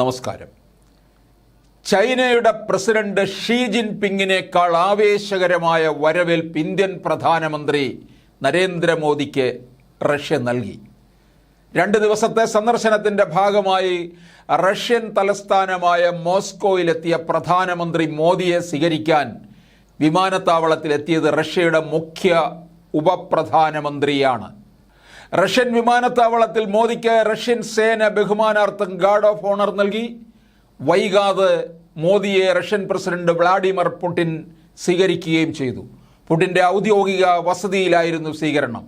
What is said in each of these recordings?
നമസ്കാരം. ചൈനയുടെ president Xi ജിൻപിങ്ങിനേക്കാൾ ആവേശകരമായ വരവേൽപ്പ് ഇന്ത്യൻ പ്രധാനമന്ത്രി നരേന്ദ്രമോദിക്ക് റഷ്യ നൽകി. രണ്ട് ദിവസത്തെ സന്ദർശനത്തിന്റെ ഭാഗമായി റഷ്യൻ തലസ്ഥാനമായ മോസ്കോയിലെത്തിയ പ്രധാനമന്ത്രി മോദിയെ സ്വീകരിക്കാൻ വിമാനത്താവളത്തിലെത്തിയത് റഷ്യയുടെ മുഖ്യ ഉപപ്രധാനമന്ത്രിയാണ്. റഷ്യൻ വിമാനത്താവളത്തിൽ മോദിക്ക് റഷ്യൻ സേന ബഹുമാനാർത്ഥം ഗാർഡ് ഓഫ് ഓണർ നൽകി. വൈകാതെ മോദിയെ റഷ്യൻ പ്രസിഡന്റ് വ്ളാഡിമിർ പുടിൻ സ്വീകരിക്കുകയും ചെയ്തു. പുടിന്റെ ഔദ്യോഗിക വസതിയിലായിരുന്നു സ്വീകരണം.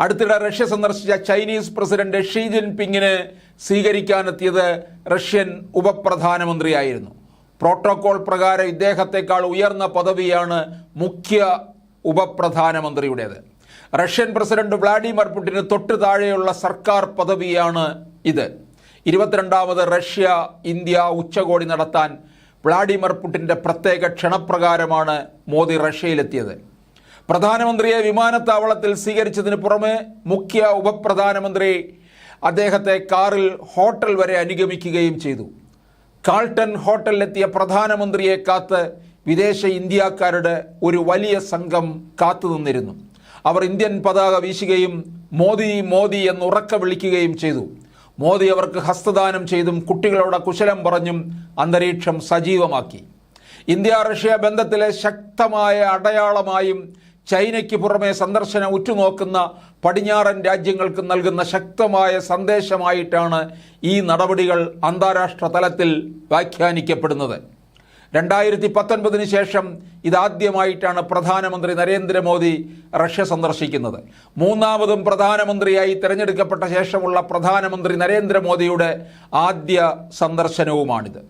അടുത്തിടെ റഷ്യ സന്ദർശിച്ച ചൈനീസ് പ്രസിഡന്റ് ഷീ ജിൻപിങ്ങിന് സ്വീകരിക്കാനെത്തിയത് റഷ്യൻ ഉപപ്രധാനമന്ത്രിയായിരുന്നു. പ്രോട്ടോകോൾ പ്രകാരം ഇദ്ദേഹത്തെക്കാൾ ഉയർന്ന പദവിയാണ് മുഖ്യ ഉപപ്രധാനമന്ത്രിയുടേത്. റഷ്യൻ പ്രസിഡന്റ് വ്ളാഡിമിർ പുടിന് തൊട്ടു താഴെയുള്ള സർക്കാർ പദവിയാണ് ഇത്. ഇരുപത്തിരണ്ടാമത് റഷ്യ ഇന്ത്യ ഉച്ചകോടി നടത്താൻ വ്ളാഡിമിർ പുടിന്റെ പ്രത്യേക ക്ഷണപ്രകാരമാണ് മോദി റഷ്യയിലെത്തിയത്. പ്രധാനമന്ത്രിയെ വിമാനത്താവളത്തിൽ സ്വീകരിച്ചതിന് പുറമെ മുഖ്യ ഉപപ്രധാനമന്ത്രി അദ്ദേഹത്തെ കാറിൽ ഹോട്ടൽ വരെ അനുഗമിക്കുകയും ചെയ്തു. കാൾട്ടൺ ഹോട്ടലിലെത്തിയ പ്രധാനമന്ത്രിയെ കാത്ത് വിദേശ ഇന്ത്യക്കാരുടെ ഒരു വലിയ സംഘം കാത്തുനിന്നിരുന്നു. അവർ ഇന്ത്യൻ പതാക വീശുകയും മോദി മോദി എന്ന് ഉറക്ക വിളിക്കുകയും ചെയ്തു. മോദി അവർക്ക് ഹസ്തദാനം ചെയ്തും കുട്ടികളോട് കുശലം പറഞ്ഞും അന്തരീക്ഷം സജീവമാക്കി. ഇന്ത്യ റഷ്യ ബന്ധത്തിലെ ശക്തമായ അടയാളമായും ചൈനയ്ക്ക് പുറമെ സന്ദർശനം ഉറ്റുനോക്കുന്ന പടിഞ്ഞാറൻ രാജ്യങ്ങൾക്ക് നൽകുന്ന ശക്തമായ സന്ദേശമായിട്ടാണ് ഈ നടപടികൾ അന്താരാഷ്ട്ര തലത്തിൽ വ്യാഖ്യാനിക്കപ്പെടുന്നത്. രണ്ടായിരത്തി പത്തൊൻപതിന് ശേഷം ഇതാദ്യമായിട്ടാണ് പ്രധാനമന്ത്രി നരേന്ദ്രമോദി റഷ്യ സന്ദർശിക്കുന്നത്. മൂന്നാമതും പ്രധാനമന്ത്രിയായി തിരഞ്ഞെടുക്കപ്പെട്ട ശേഷമുള്ള പ്രധാനമന്ത്രി നരേന്ദ്രമോദിയുടെ ആദ്യ സന്ദർശനവുമാണിത്.